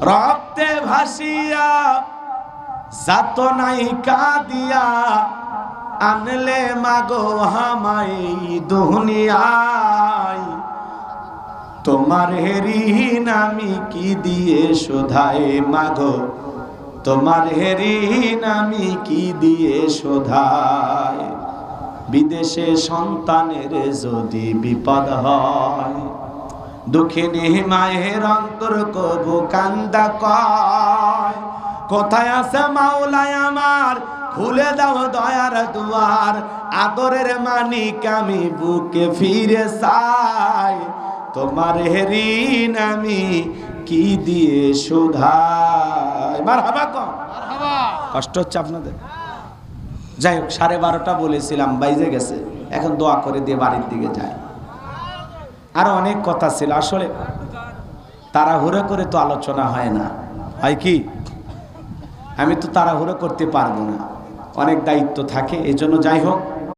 রক্তে ভাসিয়া, যাত নাই কাদিয়া, আনলে মাগো হামাই দুনিয়ায়। তোমার হেরিন আমি কি দিয়ে শোধাই মাগো? তোমার হেরিন আমি কি দিয়ে শোধাই? বিদেশে সন্তানের যদি বিপদ হয় দুঃখিনী মায়ের অন্তর কবু কান্দা কয় কোথায় আছে মাওলায় আমার? খুলে দাও দয়ার দুয়ার আদরের মানিক আমি বুকে ফিরে চাই তোমার হেরিন আমি কি দিয়ে শোধাই? মার হাবা কম কষ্ট হচ্ছে আপনাদের? যাই হোক সাড়ে বারোটা বলেছিলাম বাইজে গেছে। এখন দোয়া করে দিয়ে বাড়ির দিকে যায়। আরও অনেক কথা ছিল। আসলে তাড়াহুড়ো করে তো আলোচনা হয় না। হয় কি? আমি তো তাড়াহুড়ো করতে পারব না। অনেক দায়িত্ব থাকে। এজন্য জন্য যাই হোক